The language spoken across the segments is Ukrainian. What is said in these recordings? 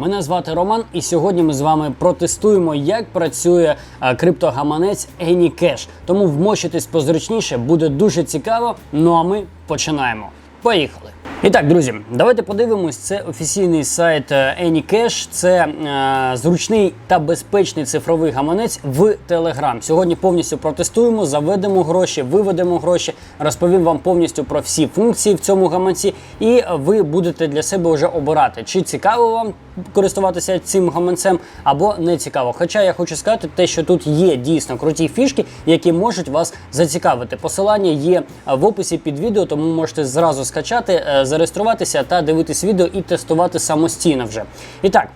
Мене звати Роман, і сьогодні ми з вами протестуємо, як працює е, криптогаманець AnyCash. Тому вмочитись позручніше буде дуже цікаво. Ну а ми починаємо. Поїхали! І так, друзі, давайте подивимось. Це офіційний сайт е, AnyCash. Це е, зручний та безпечний цифровий гаманець в Telegram. Сьогодні повністю протестуємо, заведемо гроші, виведемо гроші, розповім вам повністю про всі функції в цьому гаманці, і ви будете для себе вже обирати, чи цікаво вам користуватися цим гаманцем або не цікаво. Хоча я хочу сказати, те, що тут є дійсно круті фішки, які можуть вас зацікавити. Посилання є в описі під відео, тому можете зразу скачати, е, зареєструватися та дивитись відео і тестувати самостійно вже. І так,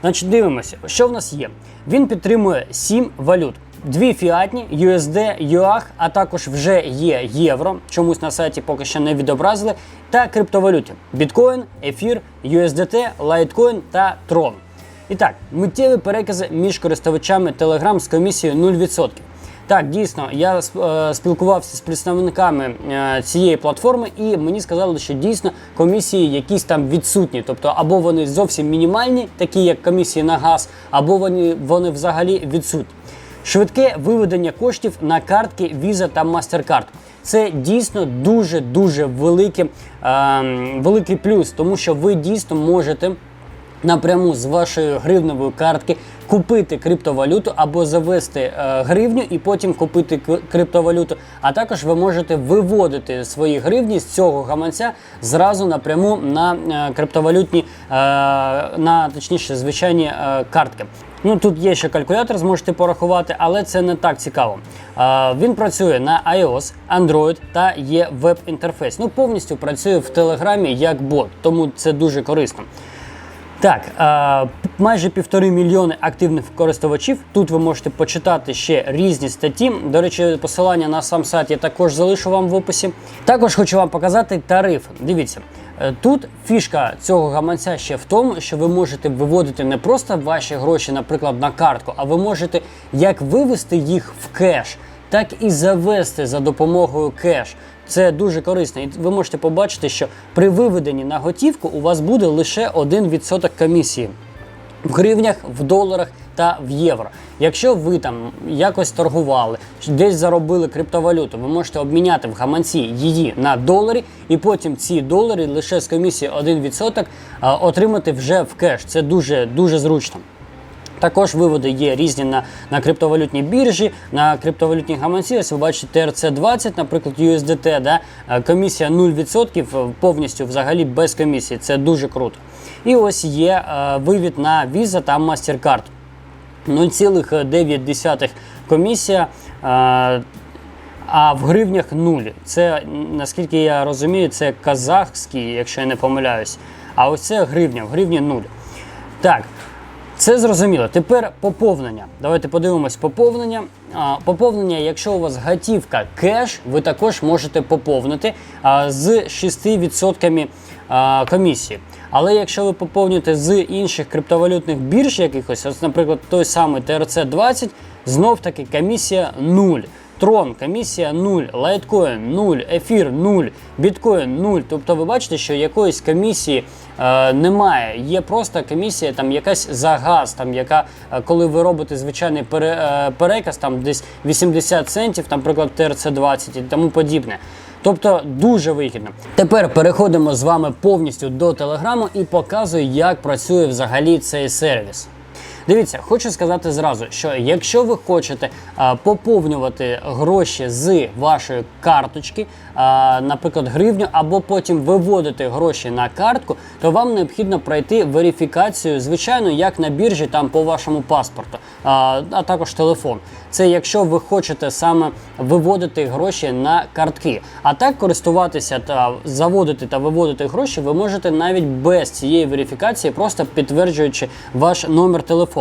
значить, дивимося, що в нас є. Він підтримує 7 валют. Дві фіатні, USD, UAH, а також вже є євро. Чомусь на сайті поки що не відобразили. Та криптовалюти: біткоін, ефір, USDT, Litecoin та Tron. І так, миттєві перекази між користувачами Telegram з комісією 0%. Так, дійсно, я е, спілкувався з представниками е, цієї платформи, і мені сказали, що дійсно комісії якісь там відсутні. Тобто, або вони зовсім мінімальні, такі як комісії на газ, або вони, вони взагалі відсутні. Швидке виведення коштів на картки Visa та MasterCard. Це дійсно дуже дуже великий, е, великий плюс, тому що ви дійсно можете напряму з вашої гривневої картки купити криптовалюту або завести е, гривню і потім купити криптовалюту. А також ви можете виводити свої гривні з цього гаманця зразу напряму на е, криптовалютні, е, на точніше, звичайні е, картки. Ну тут є ще калькулятор, зможете порахувати, але це не так цікаво. Е, він працює на iOS, Android та є веб-інтерфейс. Ну повністю працює в Телеграмі як бот, тому це дуже корисно. Так, е, майже півтори мільйони активних користувачів. Тут ви можете почитати ще різні статті. До речі, посилання на сам сайт я також залишу вам в описі. Також хочу вам показати тариф. Дивіться, тут фішка цього гаманця ще в тому, що ви можете виводити не просто ваші гроші, наприклад, на картку, а ви можете як вивести їх в кеш, так і завести за допомогою кеш. Це дуже корисно, і ви можете побачити, що при виведенні на готівку у вас буде лише 1% комісії в гривнях, в доларах та в євро. Якщо ви там якось торгували, десь заробили криптовалюту, ви можете обміняти в гаманці її на доларі, і потім ці долари лише з комісії 1% отримати вже в кеш. Це дуже дуже зручно. Також виводи є різні на, на криптовалютній біржі, на криптовалютні гаманці. Ось ви бачите TRC20, наприклад, USDT, да? е, комісія 0% повністю взагалі без комісії. Це дуже круто. І ось є е, вивід на Visa та MasterCard. 0,9 комісія. А в гривнях нуль. Це, наскільки я розумію, це казахський, якщо я не помиляюсь. А ось це гривня, в гривні нуль. Так, це зрозуміло. Тепер поповнення. Давайте подивимось поповнення. А, Поповнення, якщо у вас готівка кеш, ви також можете поповнити а, з 6% а, комісії. Але якщо ви поповнюєте з інших криптовалютних бірж якихось, ось, наприклад, той самий TRC20, знов таки комісія 0. Трон, комісія 0, лайткоін 0, ефір 0, біткоін 0. Тобто ви бачите, що якоїсь комісії е, немає. Є просто комісія там якась за газ, там яка, е, коли ви робите звичайний пере, е, переказ, там десь 80 центів, там, наприклад, ТРЦ-20 і тому подібне. Тобто дуже вигідно. Тепер переходимо з вами повністю до телеграму і показую, як працює взагалі цей сервіс. Дивіться, хочу сказати зразу, що якщо ви хочете а, поповнювати гроші з вашої карточки, а, наприклад, гривню, або потім виводити гроші на картку, то вам необхідно пройти верифікацію, звичайно, як на біржі, там по вашому паспорту, а, а також телефон. Це якщо ви хочете саме виводити гроші на картки. А так користуватися та заводити та виводити гроші, ви можете навіть без цієї верифікації, просто підтверджуючи ваш номер телефону.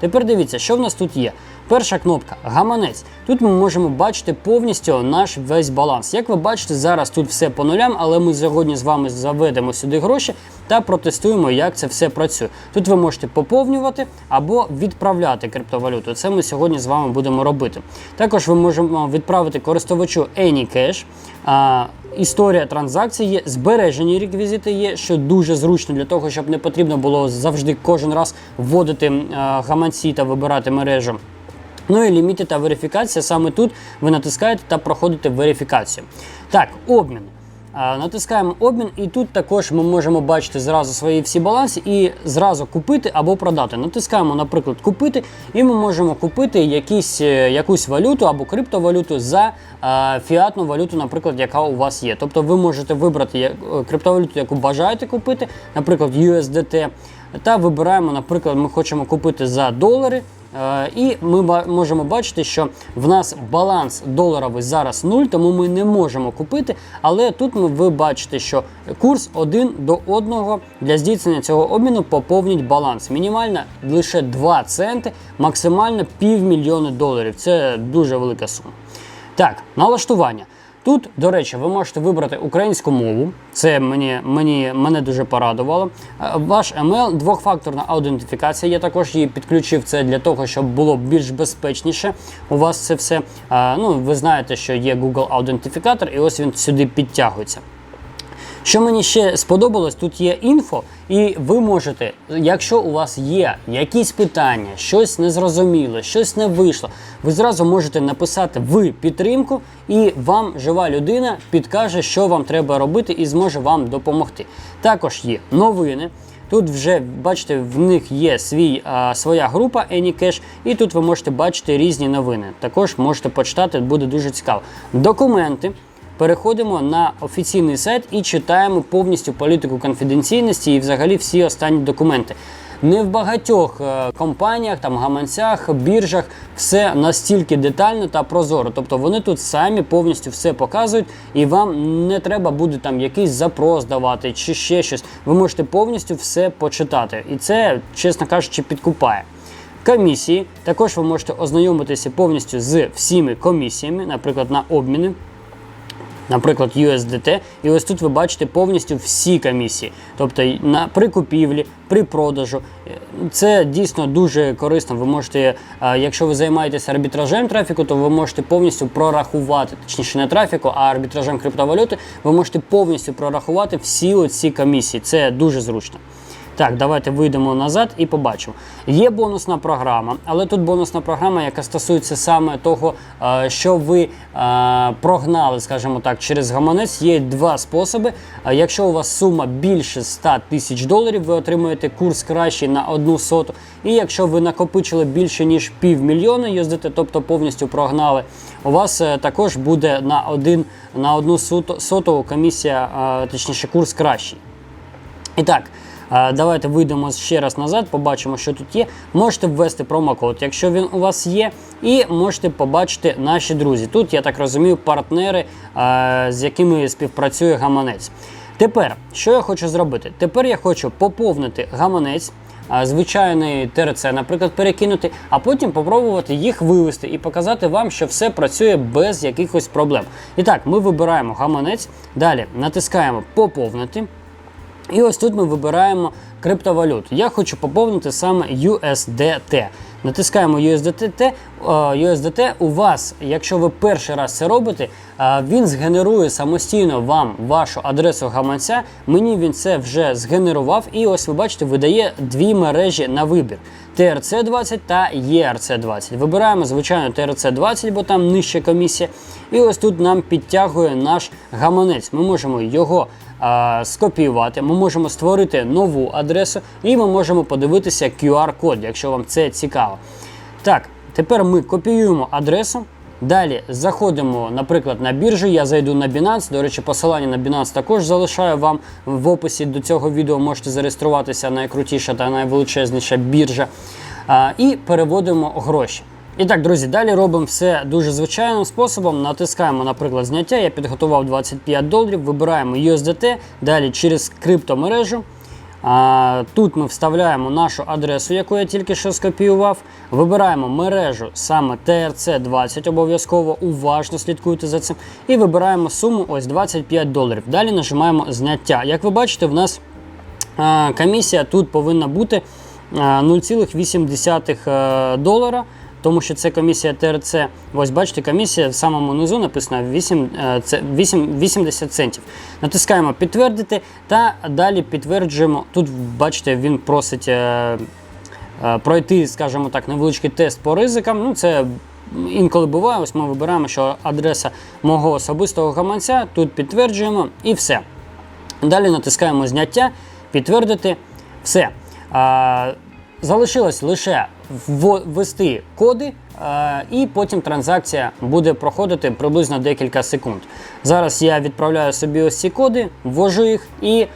Тепер дивіться, що в нас тут є. Перша кнопка гаманець. Тут ми можемо бачити повністю наш весь баланс. Як ви бачите, зараз тут все по нулям, але ми сьогодні з вами заведемо сюди гроші та протестуємо, як це все працює. Тут ви можете поповнювати або відправляти криптовалюту. Це ми сьогодні з вами будемо робити. Також ви можемо відправити користувачу AnyCash. А, Історія транзакцій є, збережені реквізити є, що дуже зручно для того, щоб не потрібно було завжди кожен раз вводити а, гаманці та вибирати мережу. Ну і ліміти та верифікація. Саме тут ви натискаєте та проходите верифікацію. Так, обмін. Натискаємо обмін, і тут також ми можемо бачити зразу свої всі баланси і зразу купити або продати. Натискаємо, наприклад, купити, і ми можемо купити якісь, е, якусь валюту або криптовалюту за а, фіатну валюту, наприклад, яка у вас є. Тобто ви можете вибрати я- е, криптовалюту, яку бажаєте купити, наприклад, USDT, та вибираємо, наприклад, ми хочемо купити за долари. Е, І ми можемо бачити, що в нас баланс доларовий зараз 0, тому ми не можемо купити. Але тут ви бачите, що курс 1 до 1 для здійснення цього обміну поповнить баланс. Мінімально лише 2 центи, максимально півмільйони доларів. Це дуже велика сума. Так, налаштування. Тут, до речі, ви можете вибрати українську мову. Це мені, мені, мене дуже порадувало. Е, Ваш email, двохфакторна аутентифікація. Я також її підключив це для того, щоб було більш безпечніше. У вас це все. Е, Ну, ви знаєте, що є Google аутентифікатор, і ось він сюди підтягується. Що мені ще сподобалось, тут є інфо, і ви можете, якщо у вас є якісь питання, щось незрозуміле, щось не вийшло, ви зразу можете написати в підтримку, і вам жива людина підкаже, що вам треба робити, і зможе вам допомогти. Також є новини. Тут вже бачите, в них є свій, а, своя група AnyCash, і тут ви можете бачити різні новини. Також можете почитати, буде дуже цікаво. Документи. Переходимо на офіційний сайт і читаємо повністю політику конфіденційності і взагалі всі останні документи. Не в багатьох е, компаніях, там гаманцях, біржах все настільки детально та прозоро. Тобто вони тут самі повністю все показують, і вам не треба буде там якийсь запрос давати чи ще щось. Ви можете повністю все почитати. І це, чесно кажучи, підкупає. Комісії також ви можете ознайомитися повністю з всіми комісіями, наприклад, на обміни наприклад, USDT, і ось тут ви бачите повністю всі комісії. Тобто на при купівлі, при продажу. Е, Це дійсно дуже корисно. Ви можете, е, якщо ви займаєтеся арбітражем трафіку, то ви можете повністю прорахувати, точніше не трафіку, а арбітражем криптовалюти, ви можете повністю прорахувати всі оці комісії. Це дуже зручно. Так, давайте вийдемо назад і побачимо. Є бонусна програма, але тут бонусна програма, яка стосується саме того, е, що ви е, прогнали, скажімо так, через гаманець. Є два способи. Е, Якщо у вас сума більше 100 тисяч доларів, ви отримуєте курс кращий на одну соту. І якщо ви накопичили більше ніж півмільйона USDT, тобто повністю прогнали, у вас також буде на один на одну соту, комісія, точніше, курс кращий. І так, давайте вийдемо ще раз назад, побачимо, що тут є. Можете ввести промокод, якщо він у вас є, і можете побачити наші друзі. Тут, я так розумію, партнери, е, з якими співпрацює гаманець. Тепер, що я хочу зробити? Тепер я хочу поповнити гаманець. Звичайний ТРЦ, наприклад, перекинути, а потім попробувати їх вивести і показати вам, що все працює без якихось проблем. І так, ми вибираємо гаманець, далі натискаємо поповнити. І ось тут ми вибираємо криптовалюту. Я хочу поповнити саме USDT. Натискаємо USDT. Е, USDT у вас, якщо ви перший раз це робите, е, він згенерує самостійно вам вашу адресу гаманця. Мені він це вже згенерував, і ось ви бачите, видає дві мережі на вибір: TRC20 та ERC20. Вибираємо, звичайно, TRC20, бо там нижча комісія. І ось тут нам підтягує наш гаманець. Ми можемо його скопіювати, ми можемо створити нову адресу і ми можемо подивитися QR-код, якщо вам це цікаво. Так, тепер ми копіюємо адресу. Далі заходимо, наприклад, на біржу. Я зайду на Binance. До речі, посилання на Binance також залишаю вам в описі до цього відео. Можете зареєструватися найкрутіша та найвеличезніша біржа. А, і переводимо гроші. І так, друзі, далі робимо все дуже звичайним способом. Натискаємо, наприклад, зняття. Я підготував 25 доларів, вибираємо USDT, далі через криптомережу. А, Тут ми вставляємо нашу адресу, яку я тільки що скопіював. Вибираємо мережу саме TRC20, обов'язково уважно слідкуйте за цим. І вибираємо суму ось 25 доларів. Далі нажимаємо зняття. Як ви бачите, в нас а, комісія тут повинна бути а, 0,8 е, долара. Тому що це комісія ТРЦ. Ось бачите, комісія в самому низу написано 8, е, 8, 80 центів. Натискаємо підтвердити та далі підтверджуємо. Тут бачите, він просить е, е, пройти, скажімо так, невеличкий тест по ризикам. Ну, це інколи буває. Ось ми вибираємо, що адреса мого особистого гаманця. Тут підтверджуємо і все. Далі натискаємо зняття, підтвердити все. А, залишилось лише ввести коди, і потім транзакція буде проходити приблизно декілька секунд. Зараз я відправляю собі ось ці коди, ввожу їх і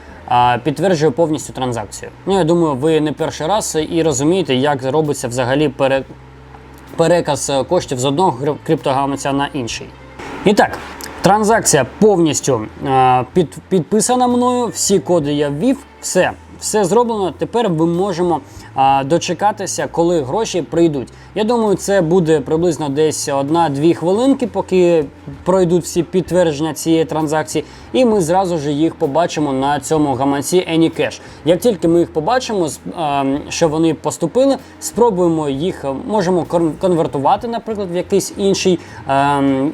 підтверджую повністю транзакцію. Ну, я думаю, ви не перший раз і розумієте, як робиться взагалі пере, переказ е, коштів з одного крип- криптогаманця на інший. І так, транзакція повністю е, під, підписана мною. Всі коди я ввів, все. Все зроблено. Тепер ми можемо а, дочекатися, коли гроші прийдуть. Я думаю, це буде приблизно десь одна-дві хвилинки, поки пройдуть всі підтвердження цієї транзакції, і ми зразу ж їх побачимо на цьому гаманці AnyCash. Як тільки ми їх побачимо, що вони поступили, спробуємо їх, можемо кон- конвертувати, наприклад, в якийсь інший,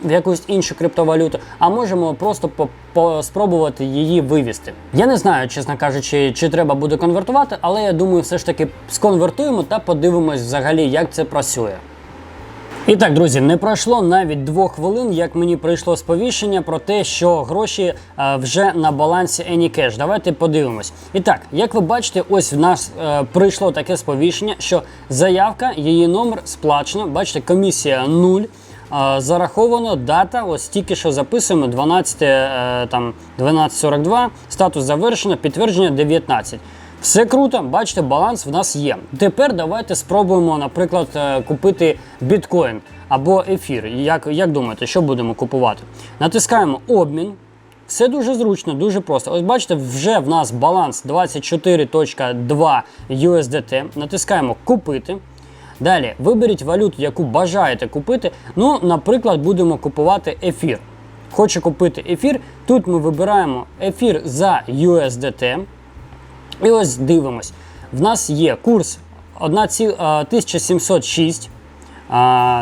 в якусь іншу криптовалюту, а можемо просто спробувати її вивести. Я не знаю, чесно кажучи, чи треба буде конвертувати, але я думаю, все ж таки сконвертуємо та подивимось взагалі, як це працює. І так, друзі, не пройшло навіть двох хвилин, як мені прийшло сповіщення про те, що гроші е, вже на балансі AnyCash. Давайте подивимось. І так, як ви бачите, ось в нас е, прийшло таке сповіщення, що заявка, її номер сплачено. Бачите, комісія 0. е, Зараховано дата, ось тільки що записуємо 12, е, там 12.42, статус завершено, підтвердження 19. Все круто, бачите, баланс в нас є. Тепер давайте спробуємо, наприклад, е, купити біткоін або ефір. Як, як думаєте, що будемо купувати? Натискаємо обмін. Все дуже зручно, дуже просто. Ось бачите, вже в нас баланс 24.2 USDT. Натискаємо купити. Далі виберіть валюту, яку бажаєте купити. Ну, наприклад, будемо купувати ефір. Хочу купити ефір. Тут ми вибираємо ефір за USDT. І ось дивимось. В нас є курс 1706.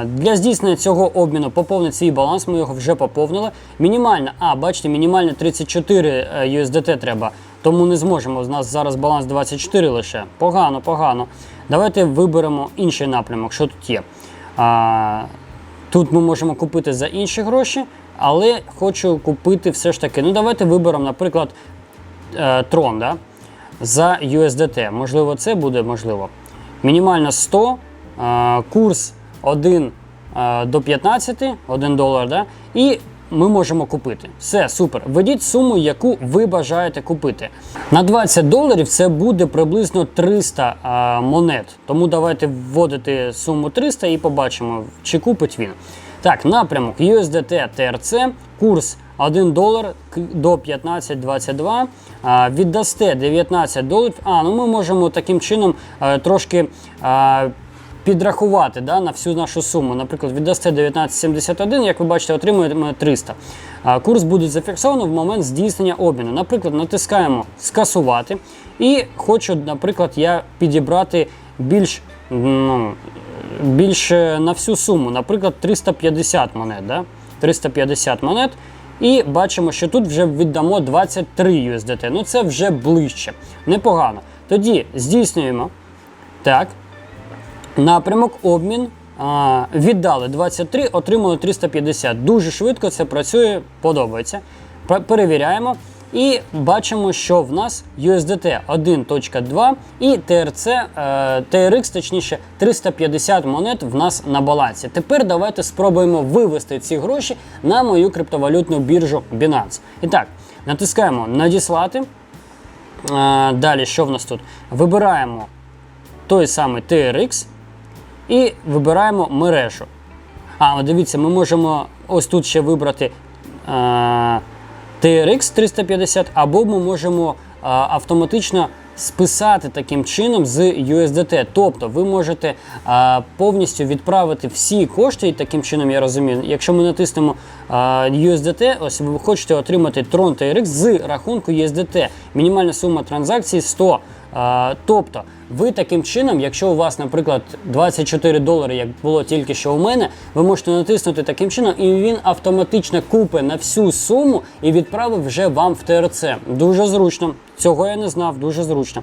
Для здійснення цього обміну поповнить свій баланс, ми його вже поповнили. Мінімальна, а, бачите, мінімальна 34 е, USDT треба, тому не зможемо. У нас зараз баланс 24 лише. Погано, погано. Давайте виберемо інший напрямок, що тут є. Тут ми можемо купити за інші гроші, але хочу купити все ж таки. Ну, давайте виберемо, наприклад, е, трон да? За USDT. Можливо, це буде можливо. Мінімально 100, е, курс 1 е, до 15, 1 долар. Да? І ми можемо купити. Все, супер. Введіть суму, яку ви бажаєте купити. На 20 доларів це буде приблизно 300 е, монет. Тому давайте вводити суму 300 і побачимо, чи купить він. Так, напрямок USDT TRC, курс 1 долар до 15.22. Віддасте 19 доларів. А, ну ми можемо таким чином е, трошки е, підрахувати да, на всю нашу суму. Наприклад, віддасте 19,71, як ви бачите, отримуємо 300. Курс буде зафіксовано в момент здійснення обміну. Наприклад, натискаємо скасувати. І хочу, наприклад, я підібрати більш. Ну, більше на всю суму, наприклад, 350 монет. Да? 350 монет. І бачимо, що тут вже віддамо 23 USDT. Ну це вже ближче. Непогано. Тоді здійснюємо. Так. Напрямок, обмін. А, віддали 23, отримали 350. Дуже швидко це працює, подобається. Перевіряємо. І бачимо, що в нас USDT 1.2 і TRC, е, TRX, точніше, 350 монет в нас на балансі. Тепер давайте спробуємо вивести ці гроші на мою криптовалютну біржу Binance. І так, натискаємо надіслати. Е, Далі, що в нас тут? Вибираємо той самий TRX і вибираємо мережу. А, дивіться, ми можемо ось тут ще вибрати е, TRX 350, або ми можемо автоматично списати таким чином з USDT. Тобто ви можете повністю відправити всі кошти, і таким чином я розумію, якщо ми натиснемо USDT, ось ви хочете отримати Tron TRX з рахунку USDT. Мінімальна сума транзакції 100. А, тобто, ви таким чином, якщо у вас, наприклад, 24 долари, як було тільки що у мене, ви можете натиснути таким чином, і він автоматично купить на всю суму і відправив вже вам в ТРЦ. Дуже зручно. Цього я не знав, дуже зручно.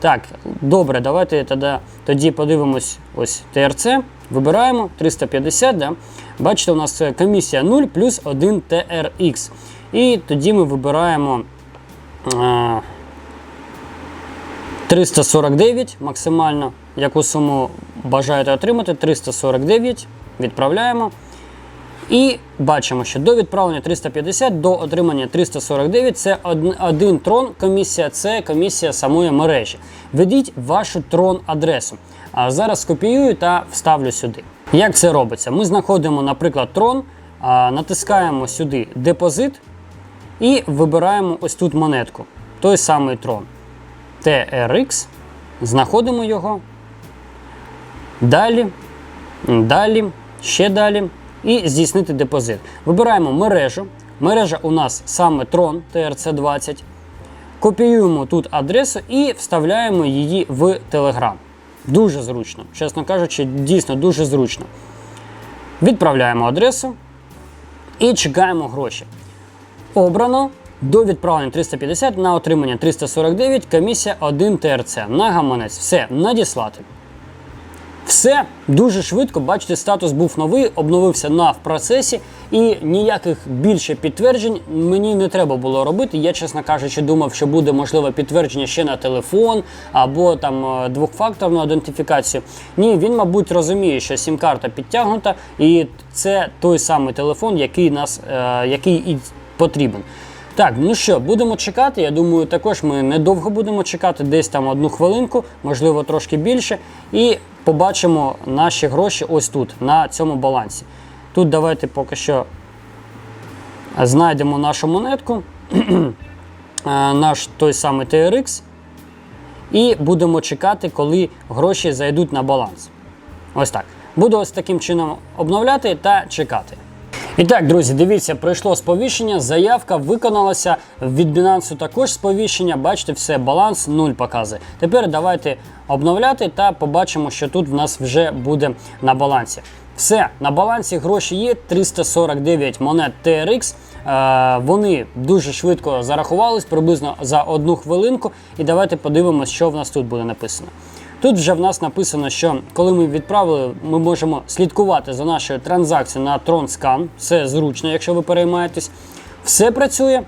Так, добре, давайте тоді, тоді подивимось ось ТРЦ. Вибираємо 350. Да? Бачите, у нас е, комісія 0 плюс 1 TRX. І тоді ми вибираємо. е, 349 максимально, яку суму бажаєте отримати, 349, відправляємо. І бачимо, що до відправлення 350 до отримання 349 це один, трон комісія, це комісія самої мережі. Введіть вашу трон адресу. А зараз скопіюю та вставлю сюди. Як це робиться? Ми знаходимо, наприклад, трон, натискаємо сюди депозит і вибираємо ось тут монетку. Той самий трон. TRX, знаходимо його. Далі, далі, ще далі. І здійснити депозит. Вибираємо мережу. Мережа у нас саме Tron TRC20. Копіюємо тут адресу і вставляємо її в Telegram. Дуже зручно. Чесно кажучи, дійсно дуже зручно. Відправляємо адресу і чекаємо гроші. Обрано до відправлення 350 на отримання 349, комісія 1 ТРЦ на гаманець. Все, надіслати. Все дуже швидко. Бачите, статус був новий, обновився на в процесі, і ніяких більше підтверджень мені не треба було робити. Я, чесно кажучи, думав, що буде можливе підтвердження ще на телефон або там е, двохфакторну ідентифікацію. Ні, він, мабуть, розуміє, що сім-карта підтягнута, і це той самий телефон, який нас е, який і потрібен. Так, ну що, будемо чекати. Я думаю, також ми недовго будемо чекати, десь там одну хвилинку, можливо, трошки більше. І побачимо наші гроші ось тут, на цьому балансі. Тут давайте поки що знайдемо нашу монетку, е, наш той самий TRX. І будемо чекати, коли гроші зайдуть на баланс. Ось так. Буду ось таким чином обновляти та чекати. І так, друзі, дивіться, пройшло сповіщення, заявка виконалася. Від Binance також сповіщення. Бачите, все, баланс 0 показує. Тепер давайте обновляти та побачимо, що тут в нас вже буде на балансі. Все, на балансі гроші є 349 монет TRX. Е, вони дуже швидко зарахувались, приблизно за одну хвилинку. І давайте подивимося, що в нас тут буде написано. Тут вже в нас написано, що коли ми відправили, ми можемо слідкувати за нашою транзакцією на TronScan. Все зручно, якщо ви переймаєтесь. Все працює.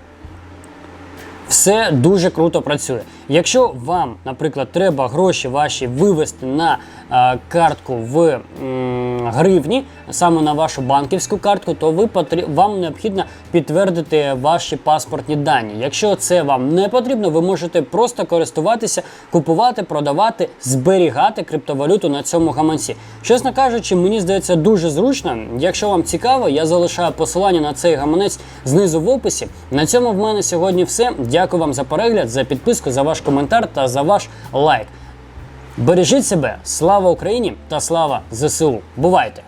Все дуже круто працює. Якщо вам, наприклад, треба гроші ваші вивести на е, картку в м, гривні, саме на вашу банківську картку, то ви потрі... вам необхідно підтвердити ваші паспортні дані. Якщо це вам не потрібно, ви можете просто користуватися, купувати, продавати, зберігати криптовалюту на цьому гаманці. Чесно кажучи, мені здається дуже зручно. Якщо вам цікаво, я залишаю посилання на цей гаманець знизу в описі. На цьому в мене сьогодні все. Дякую вам за перегляд, за підписку, за ваш коментар та за ваш лайк. Бережіть себе, слава Україні та слава ЗСУ. Бувайте!